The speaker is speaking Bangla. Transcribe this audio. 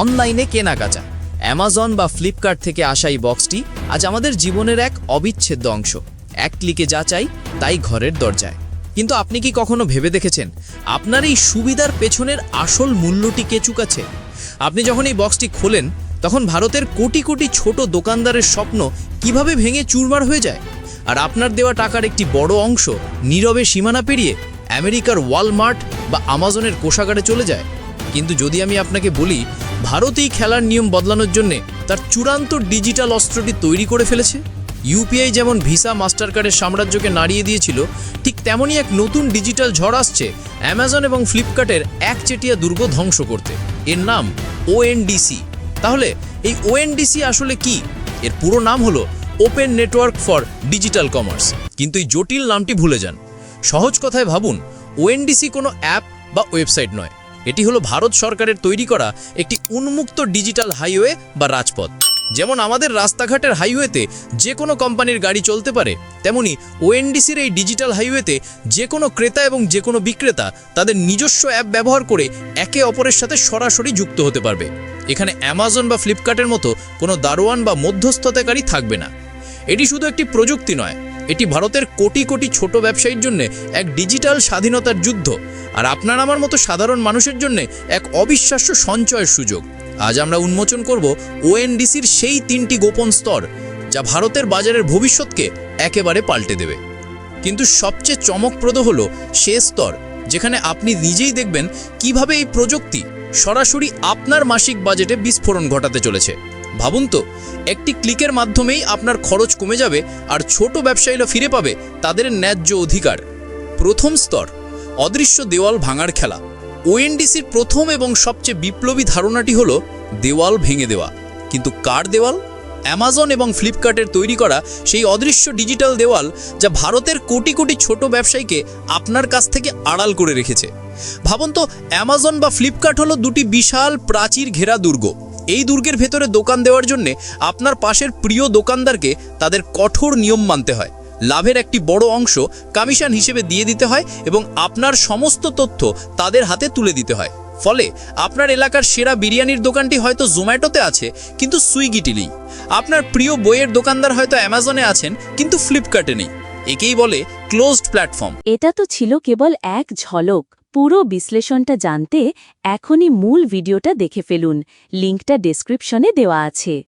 অনলাইনে কেনাকাটা। অ্যামাজন বা ফ্লিপকার্ট থেকে আসা এই বক্সটি আজ আমাদের জীবনের এক অবিচ্ছেদ্য অংশ। এক ক্লিকে যা চাই, তাই ঘরের দরজায়। কিন্তু আপনি কি কখনো ভেবে দেখেছেন, আপনার এই সুবিধার পেছনের আসল মূল্যটি কে চুকাচ্ছে? আপনি যখন এই বক্সটি খোলেন, তখন ভারতের কোটি কোটি ছোট দোকানদারের স্বপ্ন কীভাবে ভেঙে চুরমার হয়ে যায়? আর আপনার দেওয়া টাকার একটি বড় অংশ নীরবে সীমানা পেরিয়ে আমেরিকার ওয়ালমার্ট বা আমাজনের কোষাগারে চলে যায়? কিন্তু যদি আমি আপনাকে বলি ভারতেই খেলার নিয়ম বদলানোর জন্যে তার চূড়ান্ত ডিজিটাল অস্ত্রটি তৈরি করে ফেলেছে। ইউপিআই যেমন ভিসা মাস্টার কার্ডের সাম্রাজ্যকে নাড়িয়ে দিয়েছিল, ঠিক তেমনই এক নতুন ডিজিটাল ঝড় আসছে অ্যামাজন এবং ফ্লিপকার্টের একচেটিয়া দুর্গ ধ্বংস করতে। এর নাম ওএনডিসি তাহলে এই ওএনডিসি আসলে কি? এর পুরো নাম হলো open network for digital commerce কিন্তু এই জটিল নামটি ভুলে যান। সহজ কথায় ভাবুন ওএনডিসি কোনো অ্যাপ বা ওয়েবসাইট নয়। এটি হলো ভারত সরকারের তৈরি করা একটি উন্মুক্ত ডিজিটাল হাইওয়ে বা রাজপথ। যেমন আমাদের রাস্তাঘাটের হাইওয়েতে যে কোনো কোম্পানির গাড়ি চলতে পারে, তেমনি ওএনডিসির এই ডিজিটাল হাইওয়েতে যে কোনো ক্রেতা এবং যে কোনো বিক্রেতা তাদের নিজস্ব অ্যাপ ব্যবহার করে একে অপরের সাথে সরাসরি যুক্ত হতে পারবে। এখানে অ্যামাজন বা ফ্লিপকার্টের মতো কোনো দারোয়ান বা মধ্যস্থতাকারী থাকবে না। এটি শুধু একটি প্রযুক্তি নয় এটি ভারতের কোটি কোটি ছোট ব্যবসায়ীর জন্য এক ডিজিটাল স্বাধীনতার যুদ্ধ। আর আপনার আমার মতো সাধারণ মানুষের জন্য এক অবিশ্বাস্য সঞ্চয়ের সুযোগ। আজ আমরা উন্মোচন করব ওএনডিসির সেই তিনটি গোপন স্তর, যা ভারতের বাজারের ভবিষ্যৎকে একেবারে পাল্টে দেবে। কিন্তু সবচেয়ে চমকপ্রদ হলো সে স্তর, যেখানে আপনি নিজেই দেখবেন কীভাবে এই প্রযুক্তি সরাসরি আপনার মাসিক বাজেটে বিস্ফোরণ ঘটাতে চলেছে। ভাবুন তো, একটি ক্লিকের মাধ্যমেই আপনার খরচ কমে যাবে আর ছোট ব্যবসায়ীরা ফিরে পাবে তাদের ন্যায্য অধিকার। প্রথম স্তর, অদৃশ্য দেওয়াল ভাঙার খেলা। ওএনডিসির প্রথম এবং সবচেয়ে বিপ্লবী ধারণাটি হলো দেওয়াল ভেঙে দেওয়া। কিন্তু কার দেওয়াল? অ্যামাজন এবং ফ্লিপকার্টের তৈরি করা সেই অদৃশ্য ডিজিটাল দেওয়াল যা ভারতের কোটি কোটি ছোট ব্যবসায়ীকে আপনার কাছ থেকে আড়াল করে রেখেছে। ভাবুন তো অ্যামাজন বা ফ্লিপকার্ট হলো দুটি বিশাল প্রাচীর ঘেরা দুর্গ। এই দুর্গের ভেতরে দোকান দেওয়ার জন্য আপনার পাশের প্রিয় দোকানদারকে তাদের কঠোর নিয়ম মানতে হয়। লাভের একটি বড় অংশ কমিশন হিসেবে দিয়ে দিতে হয় এবং আপনার সমস্ত তথ্য তাদের হাতে তুলে দিতে হয়। ফলে আপনার এলাকার সেরা বিরিয়ানির দোকানটি হয়তো জোম্যাটোতে আছে, কিন্তু সুইগিটি নেই। আপনার প্রিয় বইয়ের দোকানদার হয়তো অ্যামাজনে আছেন, কিন্তু ফ্লিপকার্টে নেই। একেই বলে ক্লোজড প্ল্যাটফর্ম এটা তো ছিল কেবল এক ঝলক। পুরো বিশ্লেষণটা জানতে এখনই মূল ভিডিওটা দেখে ফেলুন। লিঙ্কটা ডেসক্রিপশনে দেওয়া আছে।